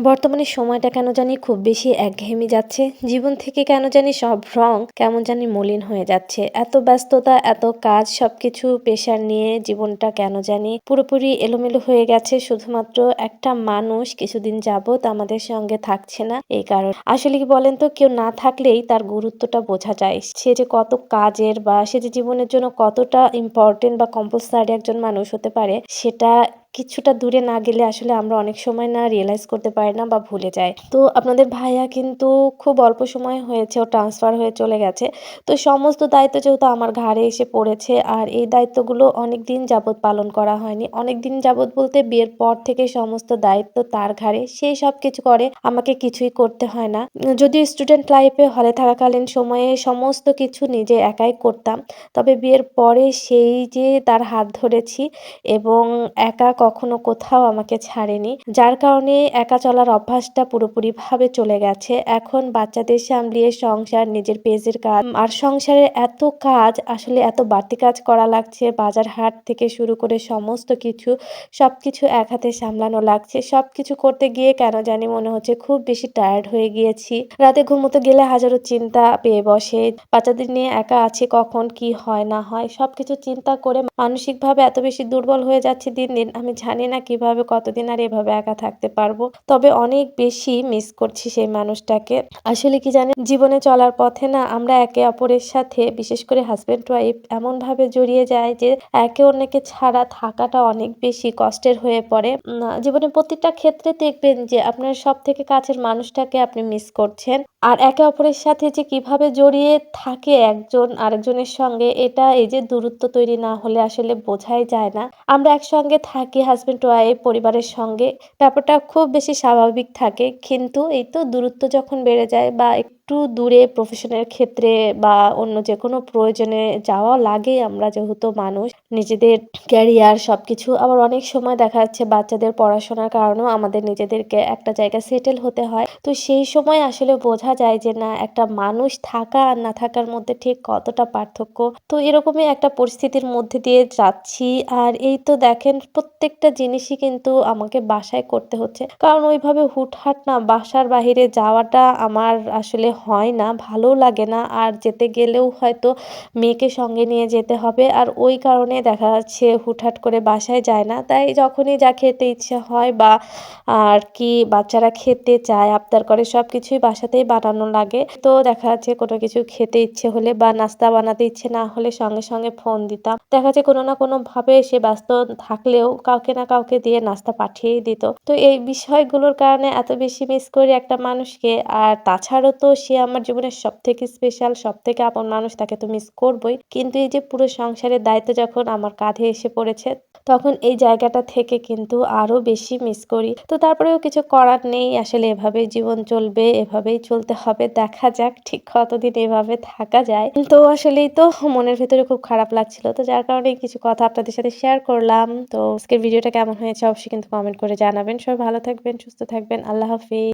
বর্তমানে সময়টা কেন জানি খুব বেশি একঘেয়েমি যাচ্ছে। জীবন থেকে কেন জানি সব রং কেমন জানি মলিন হয়ে যাচ্ছে। এত ব্যস্ততা, এত কাজ, সবকিছু পেশার নিয়ে জীবনটা কেন জানি পুরোপুরি এলোমেলো হয়ে গেছে। শুধুমাত্র একটা মানুষ কিছুদিন যাবত আমাদের সঙ্গে থাকছে না এই কারণ। আসলে কি বলেন তো, কেউ না থাকলেই তার গুরুত্বটা বোঝা যায়। সে যে কত কাজের বা সে যে জীবনের জন্য কতটা ইম্পর্টেন্ট বা কম্পালসারি একজন মানুষ হতে পারে, সেটা কিছুটা দূরে না গেলে আসলে আমরা অনেক সময় না রিয়েলাইজ করতে পারি না বা ভুলে যাই। তো আপনাদের ভাইয়া কিন্তু খুব অল্প সময় হয়েছে, ও ট্রান্সফার হয়ে চলে গেছে। তো সমস্ত দায়িত্ব যেহেতু আমার ঘাড়ে এসে পড়েছে আর এই দায়িত্বগুলো অনেক দিন যাবৎ পালন করা হয়নি। অনেক দিন যাবৎ বলতে বিয়ের পর থেকে সমস্ত দায়িত্ব তার ঘাড়ে সেই সব কিছু করে, আমাকে কিছুই করতে হয় না। যদিও স্টুডেন্ট লাইফে হলে থাকাকালীন সময়ে সমস্ত কিছু নিজে একাই করতাম। তবে বিয়ের পরে সেই যে তার হাত ধরেছি এবং একা কখনো কোথাও আমাকে ছাড়েনি, যার কারণে একা চলার অভ্যাসটা পুরোপুরিভাবে চলে গেছে। এখন বাচ্চাদের সামলিয়ে সংসার, নিজের পেজের কাজ, আর সংসারের এত কাজ, আসলে এত বাড়তি কাজ করা লাগছে, বাজার হাট থেকে শুরু করে সমস্ত কিছু সব কিছু এক হাতে সামলানো লাগছে। সব কিছু করতে গিয়ে কেন জানি মনে হচ্ছে খুব বেশি টায়ার্ড হয়ে গিয়েছি। রাতে ঘুমোতে গেলে হাজারো চিন্তা পেয়ে বসে। বাচ্চাদের নিয়ে একা আছে কখন, কি হয়, না হয়, সবকিছু চিন্তা করে মানসিকভাবে এত বেশি দুর্বল হয়ে যাচ্ছে দিন দিন। আমি জানি না কীভাবে, কতদিন আর এভাবে একা থাকতে পারব। তবে অনেক বেশি মিস করছি সেই মানুষটাকে। আসলে কি জানেন, জীবনে চলার পথে না আমরা একে অপরের সাথে, বিশেষ করে হাজব্যান্ড ওয়াইফ এমন ভাবে জড়িয়ে যায় যে, একে অন্যকে ছাড়া থাকাটা অনেক বেশি কষ্টের হয়ে পড়ে। জীবনে প্রতিটা ক্ষেত্রে দেখবেন যে, আপনার সব থেকে কাছের মানুষটাকে আপনি মিস করছেন। আর একে অপরের সাথে যে কীভাবে জড়িয়ে থাকে একজন আরেকজনের সঙ্গে, এটা এই যে দূরত্ব তৈরি না হলে আসলে বোঝাই যায় না। আমরা একসঙ্গে থাকি হাজব্যান্ড ওয়াইফ পরিবারের সঙ্গে, ব্যাপারটা খুব বেশি স্বাভাবিক থাকে। কিন্তু এই তো দূরত্ব যখন বেড়ে যায় বা একটু দূরে প্রফেশনের ক্ষেত্রে বা অন্য যে কোনো প্রয়োজনে যাওয়া লাগে আমরা যেহেতু মানুষ। নিজেদের ক্যারিয়ার সব কিছু আবার অনেক সময় দেখা যাচ্ছে বাচ্চাদের পড়াশোনার কারণেও আমাদের নিজেদেরকে একটা জায়গায় সেটেল হতে হয়। তো সেই সময় আসলে বোঝা যায় যে না, একটা মানুষ থাকা আর না থাকার মধ্যে ঠিক কতটা পার্থক্য। তো এরকমই একটা পরিস্থিতির মধ্যে দিয়ে যাচ্ছি। আর এই তো দেখেন প্রত্যেকটা জিনিসই কিন্তু আমাকে বাসায় করতে হচ্ছে। কারণ ওইভাবে হুটহাট না বাসার বাহিরে যাওয়াটা আমার আসলে হয় না, ভালোও লাগে না। আর যেতে গেলেও হয়তো মেয়েকে সঙ্গে নিয়ে যেতে হবে। আর ওই কারণে দেখা যাচ্ছে হুটহাট করে বাসায় যায় না। তাই যখনই যা খেতে ইচ্ছে হয় বা আর কি বাচ্চারা খেতে চায়, আবদার করে সব কিছুই বাসাতেই বানানো লাগে। তো দেখা যাচ্ছে কোনো কিছু খেতে ইচ্ছে হলে বা নাস্তা বানাতে ইচ্ছে না হলে সঙ্গে সঙ্গে ফোন দিতাম। দেখা যাচ্ছে কোনো না কোনোভাবে সে ব্যস্ত থাকলেও কাউকে না কাউকে দিয়ে নাস্তা পাঠিয়েই দিত। তো এই বিষয়গুলোর কারণে এত বেশি মিস করি একটা মানুষকে। আর তাছাড়াও তো সে আমার জীবনের সব থেকে স্পেশাল সব থেকে আপন মানুষ, তাকে তো মিস করবই। কিন্তু এই যে পুরো সংসারের দায়িত্ব যখন আমার কাঁধে এসে পড়েছে, তখন এই জায়গাটা থেকে কিন্তু আরও বেশি মিস করি। তো তারপরেও কিছু করার নেই, আসলে এভাবেই জীবন চলবে, এভাবেই চলতে হবে, দেখা যাক ঠিক কতদিন এভাবে থাকা যায়। তো আসলেই তো মনের ভেতরে খুব খারাপ লাগছিল। তো যার কারণে কিছু কথা আপনাদের সাথে শেয়ার করলাম। তো আজকের ভিডিওটা কেমন হয়েছে অবশ্যই কিন্তু কমেন্ট করে জানাবেন। সবাই ভালো থাকবেন, সুস্থ থাকবেন, আল্লাহ হাফিজ।